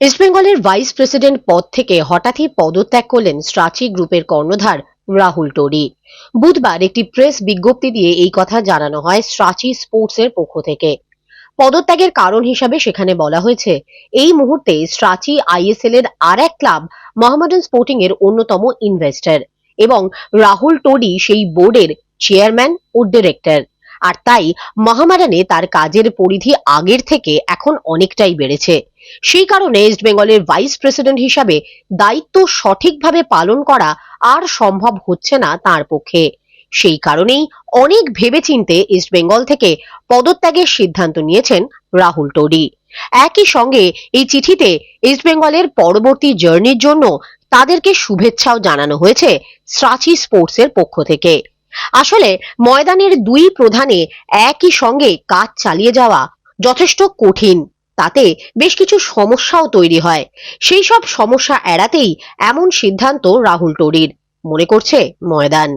ইস্টবেঙ্গলের vice president পদ থেকে হঠাৎই পদত্যাগ করলেন স্ট্রাচি গ্রুপের কর্ণধার রাহুল টোরি। বুধবার একটি প্রেস বিজ্ঞপ্তি দিয়ে এই কথা জানানো হয় স্ট্রাচি স্পোর্টসের পক্ষ থেকে। পদত্যাগের কারণ হিসাবে সেখানে বলা হয়েছে, এই মুহূর্তে স্ট্রাচি আইএসএল এর আর এক ক্লাব মোহামেডান স্পোর্টিং এর অন্যতম ইনভেস্টর এবং রাহুল টোডি সেই বোর্ডের চেয়ারম্যান ও ডিরেক্টর আর তাই মহামারানে তার কাজের পরিধি আগের থেকে এখন অনেকটাই বেড়েছে। সেই কারণে ইস্ট বেঙ্গলের ভাইস প্রেসিডেন্ট হিসাবে দায়িত্ব সঠিকভাবে পালন করা আর সম্ভব হচ্ছে না তার পক্ষে। সেই কারণেই অনেক ভেবেচিন্তে ইস্ট বেঙ্গল থেকে পদত্যাগের সিদ্ধান্ত নিয়েছেন রাহুল টোডি। একই সঙ্গে এই চিঠিতে ইস্ট বেঙ্গলের পরবর্তী জার্নির জন্য তাদেরকে শুভেচ্ছাও জানানো হয়েছে স্ট্রাচি স্পোর্টসের পক্ষ থেকে। আসলে ময়দানের দুই প্রধানে একই সঙ্গে কাজ চালিয়ে যাওয়া যথেষ্ট কঠিন। তাতে বেশ কিছু সমস্যাও তৈরি হয়। সেই সব সমস্যা এড়াতেই এমন সিদ্ধান্ত রাহুল টোরির মনে করছে ময়দান।